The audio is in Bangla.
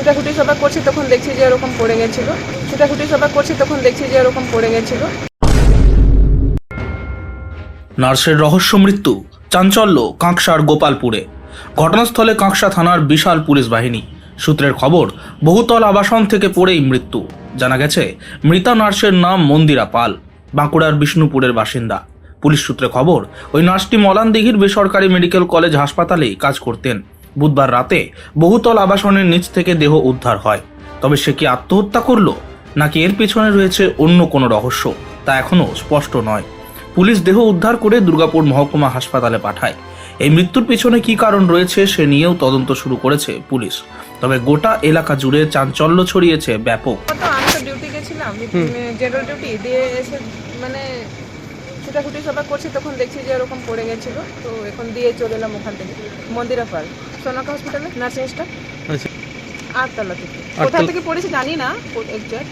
ছুটাছুটি সবাই করছি, তখন দেখছি যে এরকম পড়ে গেছিল। ছুটাছুটি সবাই করছি, তখন দেখছি যে এরকম পড়ে গেছিল। নার্সের রহস্য মৃত্যু, চাঞ্চল্য, কাঁকসার গোপালপুরে। ঘটনাস্থলে কাঁকসা থানার বিশাল পুলিশ বাহিনী। সূত্রের খবর, বহুতল আবাসন থেকে পড়েই মৃত্যু। জানা গেছে, মৃতা নার্সের নাম মন্দিরা পাল, বাঁকুড়ার বিষ্ণুপুরের বাসিন্দা। পুলিশ সূত্রে খবর, ওই নার্সটি মলানদিঘির বেসরকারি মেডিকেল কলেজ হাসপাতালেই কাজ করতেন। বুধবার রাতে বহুতল আবাসনের নিচ থেকে দেহ উদ্ধার হয়। তবে সে কি আত্মহত্যা করল? নাকি এর পেছনে রয়েছে অন্য কোনো রহস্য? তা এখনও স্পষ্ট নয়। পুলিশ দেহ উদ্ধার করে দুর্গাপুর মহকুমা হাসপাতালে পাঠায়। এই মৃত্যুর পেছনে কি কারণ রয়েছে সে নিয়েও তদন্ত শুরু করেছে পুলিশ। তবে গোটা এলাকা জুড়ে চাঞ্চল্য ছড়িয়েছে ব্যাপক। ডিউটি গেছিলাম জেনারেল ডিউটি দিয়ে এসে মানে ছুটাছুটি সবাই করছি তখন দেখছি যে ওরকম পড়ে গেছিল। তো এখন দিয়ে চলে এলাম ওখান থেকে। মন্দিরা পাল সোনাকা হসপিটালে নার্সিং স্টাফ আটতলা থেকে। কোথা থেকে পড়েছে জানি না এক্সাক্ট